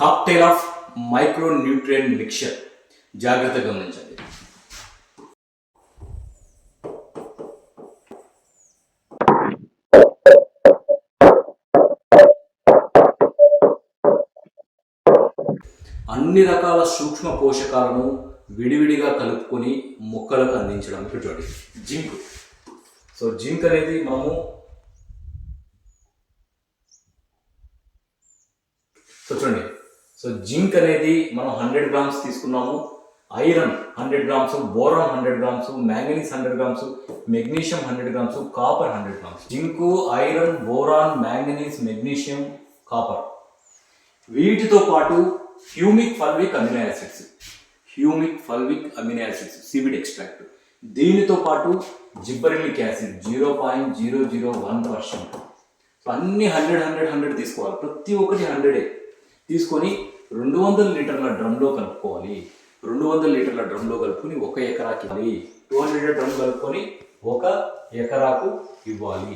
Cocktail of micronutrient mixture. జాగ్రత్తగా గమనించండి. అన్ని రకాల సూక్ష్మ పోషకాలను విడివిడిగా కలుపుకొని మొక్కలకు అందించడం ఇప్పుడు చూడండి జింక్. సో జింక్ అనేది మనము సో చూడండి. సో జింక్ అనేది మనం హండ్రెడ్ గ్రామ్స్ తీసుకున్నాము iron hundred grams boron hundred grams manganese hundred grams magnesium hundred grams copper hundred grams. Zinc iron boron manganese magnesium copper. వీటితో పాటు humic fulvic amino acids. Humic fulvic amino acids seaweed extract. దీనితో పాటు gibberellic acid zero point zero zero one percent అన్ని hundred hundred hundred తీసుకోవాలి. ప్రతి ఒక్కటి హండ్రెడే. తీసుకొని రెండు వందల లీటర్ల డ్రమ్లో కలుపుకోవాలి. రెండు వందల లీటర్ల డ్రమ్లో కలుపుకొని ఒక ఎకరాకి ఇవ్వాలి. టూ హండ్రెడ్ డ్రమ్ కలుపుకొని ఒక ఎకరాకు ఇవ్వాలి.